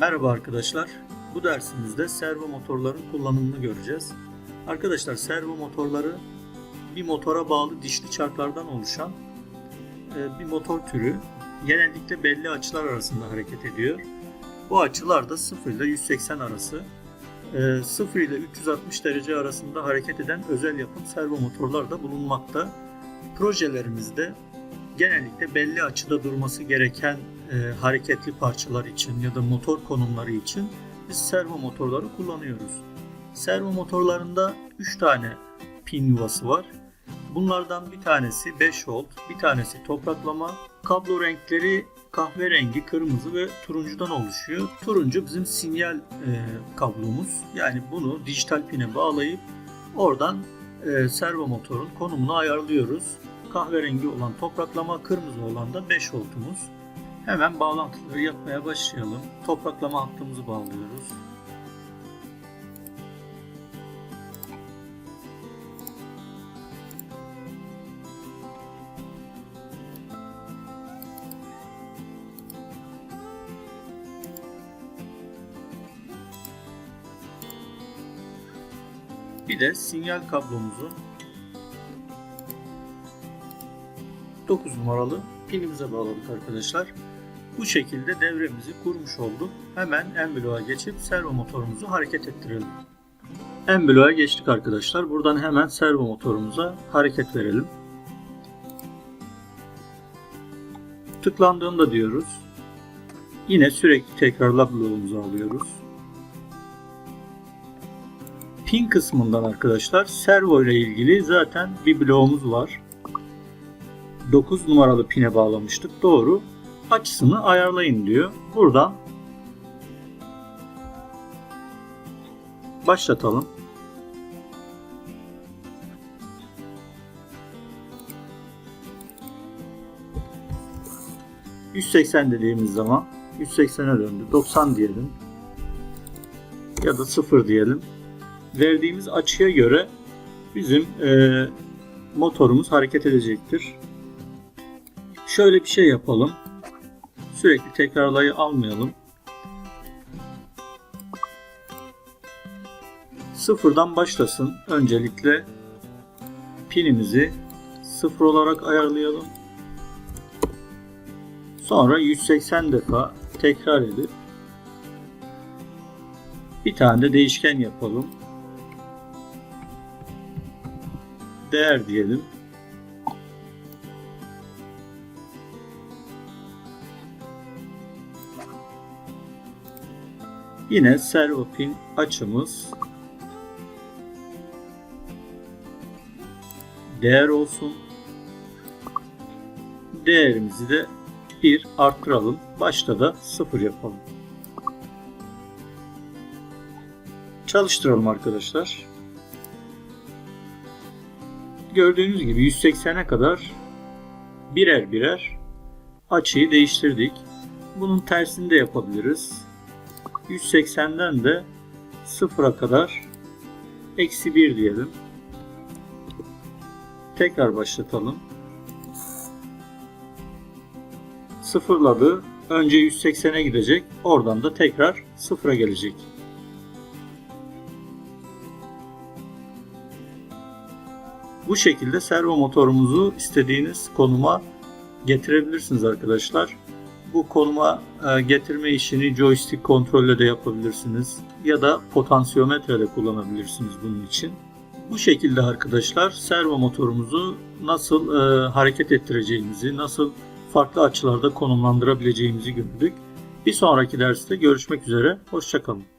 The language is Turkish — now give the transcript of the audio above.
Merhaba arkadaşlar. Bu dersimizde servo motorların kullanımını göreceğiz. Arkadaşlar servo motorları bir motora bağlı dişli çarklardan oluşan e, bir motor türü. Genellikle belli açılar arasında hareket ediyor. Bu açılar da 0 ile 180 arası. e, 0 ile 360 derece arasında hareket eden özel yapım servo motorlar da bulunmakta. Projelerimizde genellikle belli açıda durması gereken e, hareketli parçalar için ya da motor konumları için biz servo motorları kullanıyoruz. Servo motorlarında 3 tane pin yuvası var. Bunlardan bir tanesi 5 volt, bir tanesi topraklama. Kablo renkleri kahverengi, kırmızı ve turuncudan oluşuyor. Turuncu bizim sinyal e, kablomuz. Yani bunu dijital pine bağlayıp oradan e, servo motorun konumunu ayarlıyoruz. Kahverengi olan topraklama, kırmızı olan da 5 voltumuz. Hemen bağlantıları yapmaya başlayalım. Topraklama hattımızı bağlıyoruz. Bir de sinyal kablomuzu 9 numaralı pinimize bağladık arkadaşlar. Bu şekilde devremizi kurmuş olduk. Hemen en bloğa geçip servo motorumuzu hareket ettirelim. En bloğa geçtik arkadaşlar. Buradan hemen servo motorumuza hareket verelim. Tıklandığında diyoruz. Yine sürekli tekrarla bloğumuzu alıyoruz. Pin kısmından arkadaşlar servo ile ilgili zaten bir bloğumuz var. 9 numaralı pine bağlamıştık. Doğru. Açısını ayarlayın diyor. Buradan başlatalım. ...180 dediğimiz zaman 180'e döndü. 90 diyelim. Ya da 0 diyelim. Verdiğimiz açıya göre bizim e, motorumuz hareket edecektir. Şöyle bir şey yapalım. Sürekli tekrarlayı almayalım. Sıfırdan başlasın. Öncelikle pinimizi sıfır olarak ayarlayalım. Sonra 180 defa tekrar edip bir tane de değişken yapalım. Değer diyelim. Yine servo pin açımız değer olsun. Değerimizi de 1 arttıralım. Başta da 0 yapalım. Çalıştıralım arkadaşlar. Gördüğünüz gibi 180'e kadar birer birer açıyı değiştirdik. Bunun tersini de yapabiliriz. 180'den de 0'a kadar eksi 1 diyelim. Tekrar başlatalım. Sıfırladı. Önce 180'e gidecek. Oradan da tekrar 0'a gelecek. Bu şekilde servo motorumuzu istediğiniz konuma getirebilirsiniz arkadaşlar. Bu konuma e, getirme işini joystick kontrolle de yapabilirsiniz ya da potansiyometre de kullanabilirsiniz bunun için. Bu şekilde arkadaşlar servo motorumuzu nasıl e, hareket ettireceğimizi, nasıl farklı açılarda konumlandırabileceğimizi gördük. Bir sonraki derste görüşmek üzere, hoşçakalın.